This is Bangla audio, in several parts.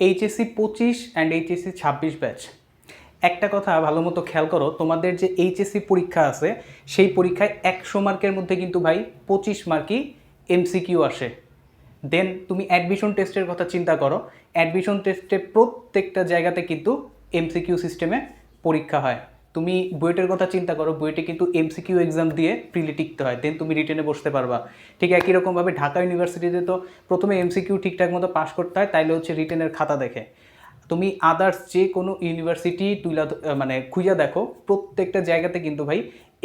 এইচএসসি পঁচিশ অ্যান্ড এইচএসসি ছাব্বিশ ব্যাচ একটা কথা ভালো মতো খেয়াল করো, তোমাদের যে এইচএসসি পরীক্ষা আছে, সেই পরীক্ষায় একশো মার্কের মধ্যে কিন্তু ভাই পঁচিশ মার্কই এমসিকিউ আসে। দেন তুমি অ্যাডমিশন টেস্টের কথা চিন্তা করো অ্যাডমিশন টেস্টে প্রত্যেকটা জায়গাতে কিন্তু এমসিকিউ সিস্টেমে পরীক্ষা হয়। তুমি বুয়েটের কথা চিন্তা করো, বুয়েটে কিন্তু এমসিকিউ এক্সাম দিয়ে প্রিলি টিকতে হয় দেন তুমি রিটেনে বসতে পারবা। ঠিক একই রকমভাবে ঢাকা ইউনিভার্সিটিতে তো প্রথমে এমসিকিউ ঠিকঠাক মতো পাস করতে হয়, তাইলে হচ্ছে রিটেনের খাতা দেখে। তুমি আদার্স যে কোনো ইউনিভার্সিটি তুইলা মানে খুঁজা দেখো, প্রত্যেকটা জায়গাতে কিন্তু ভাই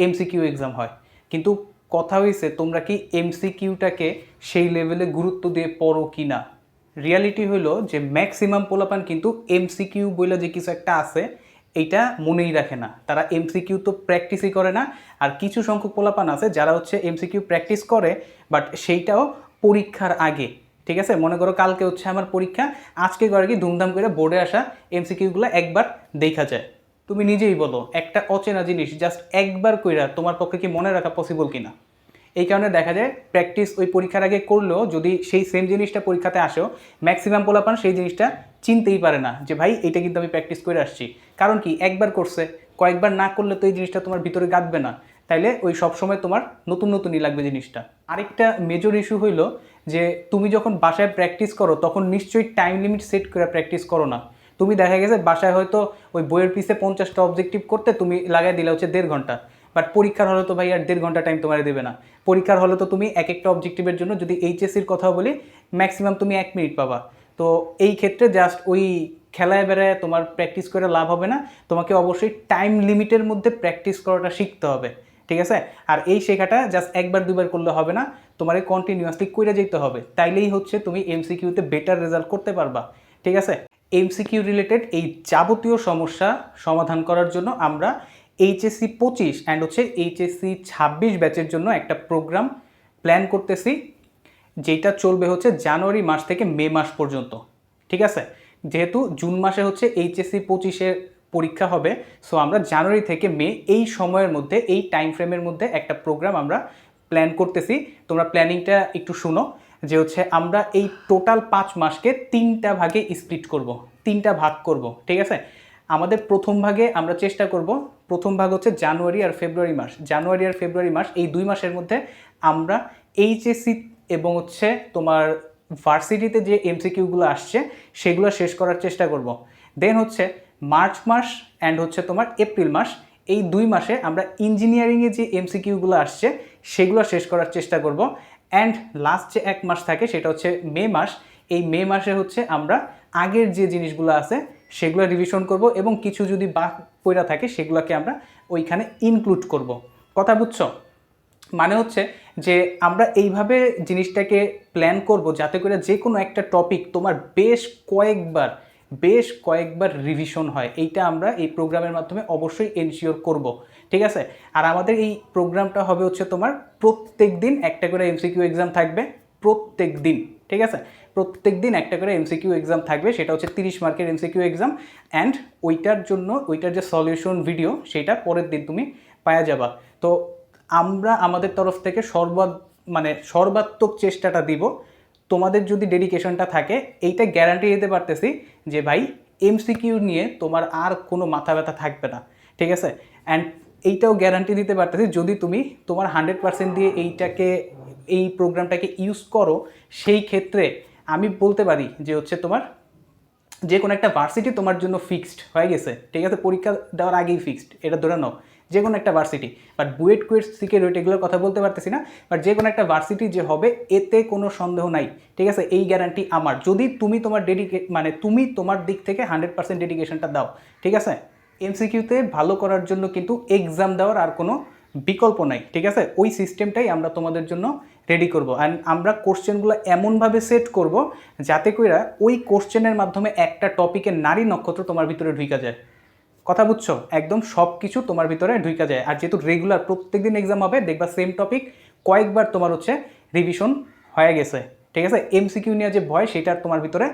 এমসিকিউ এক্সাম হয়। কিন্তু কথা হয়েছে তোমরা কি এমসিকিউটাকে সেই লেভেলে গুরুত্ব দিয়ে পড়ো কি না রিয়ালিটি হলো যে ম্যাক্সিমাম পোলাপান কিন্তু এমসিকিউ বলে যে কিছু একটা আছে এইটা মনেই রাখে না। তারা এমসিকিউ তো প্র্যাকটিসই করে না। আর কিছু সংখ্যক পোলাপান আছে যারা হচ্ছে এমসিকিউ প্র্যাকটিস করে বাট সেইটাও পরীক্ষার আগে। ঠিক আছে? মনে করো কালকে হচ্ছে আমার পরীক্ষা, আজকে করে কি ধুমধাম করে বোর্ডে আসা এমসিকিউগুলো একবার দেখা যায়। তুমি নিজেই বলো, একটা অচেনা জিনিস জাস্ট একবার কইরা তোমার পক্ষে কি মনে রাখা পসিবল কিনা? এই কারণে দেখা যায় প্র্যাকটিস ওই পরীক্ষার আগে করলেও যদি সেই সেম জিনিসটা পরীক্ষাতে আসেও ম্যাক্সিমাম পোলাপান সেই জিনিসটা চিনতেই পারে না যে ভাই এটা কিন্তু আমি প্র্যাকটিস করে আসছি। কারণ কি, একবার করছে, কয়েকবার না করলে তো এই জিনিসটা তোমার ভিতরে গাঁথবে না। তাইলে ওই সবসময় তোমার নতুন নতুনই লাগবে জিনিসটা। আরেকটা মেজর ইস্যু হইল যে তুমি যখন বাসায় প্র্যাকটিস করো, তখন নিশ্চয়ই টাইম লিমিট সেট করে প্র্যাকটিস করো না। তুমি দেখা গেছে বাসায় হয়তো ওই বইয়ের পিসে পঞ্চাশটা অবজেক্টিভ করতে তুমি লাগাই দিলে হচ্ছে দেড় ঘণ্টা। বাট পরীক্ষার হলে তো ভাই আর দেড় ঘণ্টা টাইম তোমার দেবে না। পরীক্ষার হলে তো তুমি এক একটা অবজেক্টিভের জন্য যদি এইচএসসির কথা বলি ম্যাক্সিমাম তুমি এক মিনিট পাবা। তো এই ক্ষেত্রে জাস্ট ওই খেলায় বেড়ায় তোমার প্র্যাকটিস করে লাভ হবে না। তোমাকে অবশ্যই টাইম লিমিটের মধ্যে প্র্যাকটিস করাটা শিখতে হবে। ঠিক আছে? আর এই শেখাটা জাস্ট একবার দুবার করলে হবে না। তোমার কন্টিনিউয়াসলি করে যেতে হবে। তাইলেই হচ্ছে তুমি এমসিকিউতে বেটার রেজাল্ট করতে পারবা। ঠিক আছে? এমসিকিউ রিলেটেড এই যাবতীয় সমস্যা সমাধান করার জন্য আমরা এইচএসসি পঁচিশ অ্যান্ড হচ্ছে এইচএসসি ছাব্বিশ ব্যাচের জন্য একটা প্রোগ্রাম প্ল্যান করতেছি, যেটা চলবে হচ্ছে জানুয়ারি মাস থেকে মে মাস পর্যন্ত, ঠিক আছে? যেহেতু জুন মাসে হচ্ছে এইচএসসি পঁচিশের পরীক্ষা হবে সো আমরা জানুয়ারি থেকে মে এই সময়ের মধ্যে, এই টাইম ফ্রেমের মধ্যে একটা প্রোগ্রাম আমরা প্ল্যান করতেছি। তোমরা প্ল্যানিংটা একটু শুনো, যে হচ্ছে আমরা এই টোটাল পাঁচ মাসকে তিনটা ভাগে স্প্লিট করব, তিনটা ভাগ করব, ঠিক আছে? আমাদের প্রথম ভাগে আমরা চেষ্টা করব প্রথম ভাগ হচ্ছে জানুয়ারি আর ফেব্রুয়ারি মাস। জানুয়ারি আর ফেব্রুয়ারি মাস, এই দুই মাসের মধ্যে আমরা এইচএসসি এবং হচ্ছে তোমার ভার্সিটিতে যে এমসিকিউগুলো আসছে, সেগুলো শেষ করার চেষ্টা করব। দেন হচ্ছে মার্চ মাস অ্যান্ড হচ্ছে তোমার এপ্রিল মাস, এই দুই মাসে আমরা ইঞ্জিনিয়ারিংয়ে যে এমসিকিউগুলো আসছে, সেগুলো শেষ করার চেষ্টা করব। অ্যান্ড লাস্ট যে এক মাস থাকে, সেটা হচ্ছে মে মাস। এই মে মাসে হচ্ছে আমরা আগের যে জিনিসগুলো আছে, সেগুলো রিভিশন করব এবং কিছু যদি বাক পড়া থাকে, সেগুলোকে আমরা ওইখানে ইনক্লুড করব। কথা বুঝছ? মানে হচ্ছে যে আমরা এইভাবে জিনিসটাকে প্ল্যান করব যাতে করে যে কোনো একটা টপিক তোমার বেশ কয়েকবার বেশ কয়েকবার রিভিশন হয়। এইটা আমরা এই প্রোগ্রামের মাধ্যমে অবশ্যই এনশিওর করব। ঠিক আছে? আর আমাদের এই প্রোগ্রামটা হবে হচ্ছে তোমার প্রত্যেক দিন একটা করে এমসিকিউ এক্সাম থাকবে প্রত্যেক দিন ঠিক আছে? প্রত্যেক দিন একটা করে এমসিকিউ এক্সাম থাকবে, সেটা হচ্ছে তিরিশ মার্কের এমসিকিউ এক্সাম অ্যান্ড ওইটার জন্য, ওইটার যে সলিউশন ভিডিও সেটা পরের দিন তুমি পাওয়া যাবা। তো আমরা আমাদের তরফ থেকে সর্বাত মানে সর্বাত্মক চেষ্টাটা দিব। তোমাদের যদি ডেডিকেশনটা থাকে, এইটা গ্যারান্টি দিতে পারতেছি যে ভাই এমসিকিউ নিয়ে তোমার আর কোনো মাথা ব্যথা থাকবে না, ঠিক আছে? অ্যান্ড এইটাও গ্যারান্টি দিতে পারতেছি যদি তুমি তোমার হান্ড্রেড পার্সেন্ট দিয়ে এইটাকে এই প্রোগ্রামটাকে ইউজ করো, সেই ক্ষেত্রে আমি বলতে পারি যে হচ্ছে তোমার যে কোনো একটা ভার্সিটি তোমার জন্য ফিক্সড হয়ে গেছে, ঠিক আছে? পরীক্ষা দেওয়ার আগেই ফিক্সড এটা ধরে নাও। যে কোনো একটা ভার্সিটি বাট বুয়েট কুয়েট, সিকেট এগুলোর কথা বলতে পারতেছি না বাট যে কোনো একটা ভার্সিটি যে হবে, এতে কোনো সন্দেহ নাই, ঠিক আছে? এই গ্যারান্টি আমার। যদি তুমি তোমার ডেডিকে মানে তুমি তোমার দিক থেকে হান্ড্রেড পার্সেন্ট ডেডিকেশনটা দাও, ঠিক আছে? এমসিকিউতে ভালো করার জন্য কিন্তু এক্সাম দেওয়ার আর কোনো বিকল্প নাই, ঠিক আছে? ওই সিস্টেমটাই আমরা তোমাদের জন্য রেডি করব। অ্যান্ড আমরা কোশ্চেনগুলো এমনভাবে সেট করব যাতে কইরা ওই কোশ্চেনের মাধ্যমে একটা টপিকের নারী নক্ষত্র তোমার ভিতরে ঢুকা যায়। কথা বুঝছ? একদম সব কিছু তোমার ভিতরে ঢুকা যায়। আর যেহেতু রেগুলার প্রত্যেক দিন এক্সাম হবে, দেখবা সেম টপিক কয়েকবার তোমার হচ্ছে রিভিশন হয়ে গেছে। ঠিক আছে? এমসিকিউ নিয়ে যে ভয়, সেটা তোমার ভিতরে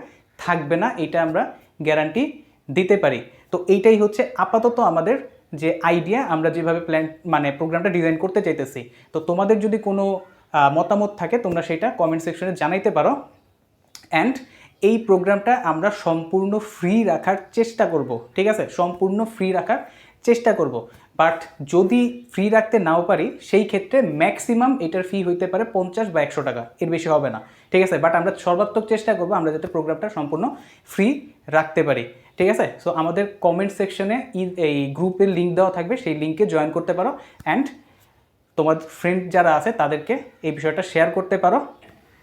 থাকবে না। এটা আমরা গ্যারান্টি দিতে পারি। তো এইটাই হচ্ছে আপাতত আমাদের যে আইডিয়া আমরা যেভাবে প্ল্যান মানে প্রোগ্রামটা ডিজাইন করতে চাইতেছি। তো তোমাদের যদি কোনো মতামত থাকে, তোমরা সেটা কমেন্ট সেকশনে জানাইতে পারো। অ্যান্ড এই প্রোগ্রামটা আমরা সম্পূর্ণ ফ্রি রাখার চেষ্টা করব, ঠিক আছে? সম্পূর্ণ ফ্রি রাখার চেষ্টা করব। বাট যদি ফ্রি রাখতে নাও পারি, সেই ক্ষেত্রে ম্যাক্সিমাম এটার ফি হইতে পারে পঞ্চাশ বা একশো টাকা। এর বেশি হবে না, ঠিক আছে? বাট আমরা সর্বাত্মক চেষ্টা করব আমরা যাতে প্রোগ্রামটা সম্পূর্ণ ফ্রি রাখতে পারি। ঠিক আছে? সো আমাদের কমেন্ট সেকশনে এই গ্রুপের লিঙ্ক দেওয়া থাকবে, সেই লিঙ্কে জয়েন করতে পারো অ্যান্ড তোমার ফ্রেন্ড যারা আছে, তাদেরকে এই বিষয়টা শেয়ার করতে পারো।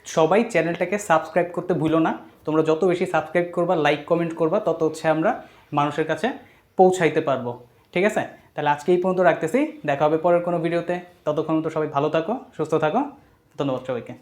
সবাই চ্যানেলটাকে সাবস্ক্রাইব করতে ভুলো না। তোমরা যত বেশি সাবস্ক্রাইব করবা লাইক কমেন্ট করবা, তত হচ্ছে আমরা মানুষের কাছে পৌঁছাইতে পারব। ঠিক আছে? তাহলে আজকে এই পর্যন্ত রাখতেছি। দেখা হবে পরের কোনো ভিডিওতে ততক্ষণ তো সবাই ভালো থাকো, সুস্থ থাকো। ধন্যবাদ সবাইকে।